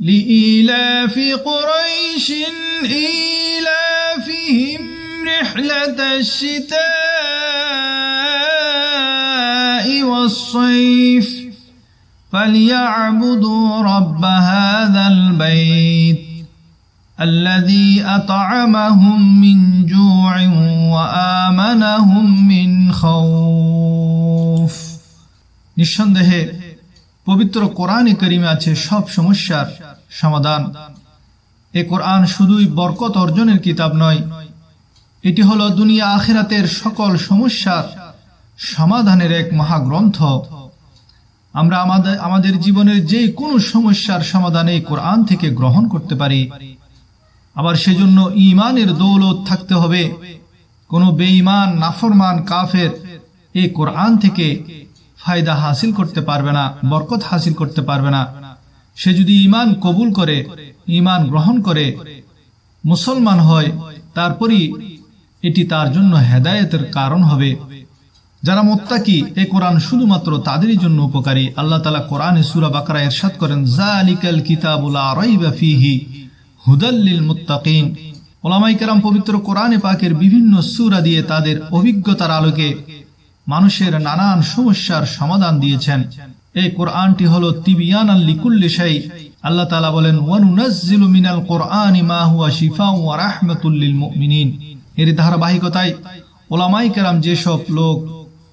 لإيلاف قريش إيلافهم رحلة الشتاء والصيف فليعبدوا رب هذا البيت الذي أطعمهم من جوع وآمنهم من خوف নিঃসন্দেহে পবিত্র কোরআনে করিমে আছে সব সমস্যার সমাধান। এ কোরআন শুধুই বরকত অর্জনের কিতাব নয়, এটি হলো দুনিয়া আখিরাতের সকল সমস্যার সমাধানের এক মহাগ্রন্থ। আমরা আমাদের আমাদের জীবনের যে কোনো সমস্যার সমাধান এই কোরআন থেকে গ্রহণ করতে পারি। আবার সেজন্য ইমানের দৌলত থাকতে হবে। কোনো বেঈমান, নাফরমান, কাফের এই কোরআন থেকে ফায়দা হাসিল করতে পারবে না, বরকত হাসিল করতে পারবে না। সে যদি ইমান কবুল করে ইমান গ্রহণ করে, মুসলমান হয়, তারপরই এটি তার জন্য হেদায়েতের কারণ হবে। যারা মোত্তাকি, এ কোরআন শুধুমাত্র তাদেরই জন্য উপকারী। আল্লাহ তালা কোরআনে সুরা বাকারা এরশাদ করেন জালিকাল কিতাবুল রাইবা ফিহি হুদাল্লিল মুত্তাকিন। ওলামাই পবিত্র কোরআনে পাকের বিভিন্ন সুরা দিয়ে তাদের অভিজ্ঞতার আলোকে মানুষের নানান সমস্যার সমাধান দিয়েছেন। এই কোরআনটি হল তিবিয়ান আল্লিকুল্লি শাই। আল্লাহ তাআলা বলেন, ওয়ানুনাজ্জিলু মিনাল কোরআনি মা হুয়া শিফাউ ওয়া রাহমাতুল লিল মুমিনিন। এর ধারাবাহিকতায় ওলামাই কেরাম যেসব লোক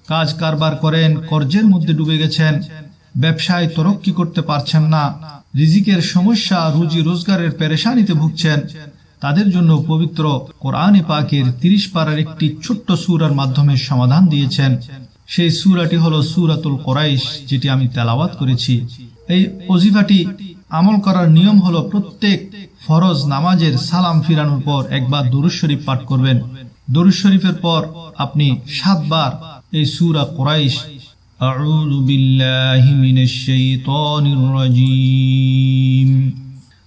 কাজ কারবার করেন, কর্জের মধ্যে ডুবে গেছেন, ব্যবসায় তরক্কি করতে পারছেন না, রিজিকের সমস্যা, রুজি রোজগারের পেরেশানিতে ভুগছেন তাদের জন্য পবিত্র কোরআনে পাকের তিরিশ পাড়ার একটি ছোট্ট সুরার মাধ্যমে সমাধান দিয়েছেন সেই সুরাটি হলো সুরাতুল কোরাইশ যেটি আমি তেলাওয়াত করেছি এই অজিফাটি আমল করার নিয়ম হলো প্রত্যেক ফরজ নামাজের সালাম ফিরানোর পর একবার দরুদ শরীফ পাঠ করবেন দরুদ শরীফের পর আপনি সাতবার এই সুরা কোরাইশ أعوذ بالله من الشيطان الرجيم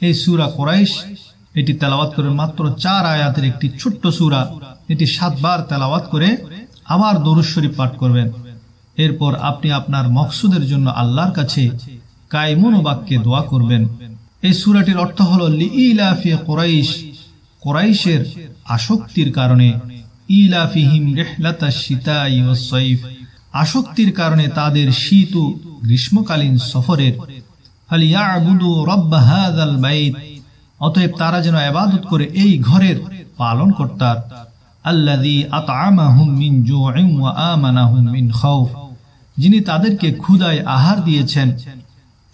এই সুরা কোরাইশ, এটি তেলাওয়াত করে মাত্র চার আয়াতের একটি ছোট্ট সুরা, এটি সাতবার তেলাওয়াত করে আবার দরুদ শরীফ পাঠ করবেন। এরপর আপনি আপনার মকসুদের জন্য আল্লাহর কাছে কায়মন বাক্যে দোয়া করবেন। এই সুরাটির অর্থ হল লিইলাফি কোরাইশ, কোরাইশের আসক্তির কারণে। ইলাফিহিম রেহলাতা সীতাই ও আসক্তির কারণে তাদের শীত ও গ্রীষ্মকালীন সফরের অতএব তারা যেন আবাদত করে এই ঘরের পালন কর্তার মিন যিনি তাদেরকে ক্ষুধায় আহার দিয়েছেন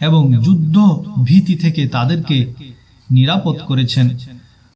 এবং যুদ্ধ ভীতি থেকে তাদেরকে নিরাপদ করেছেন।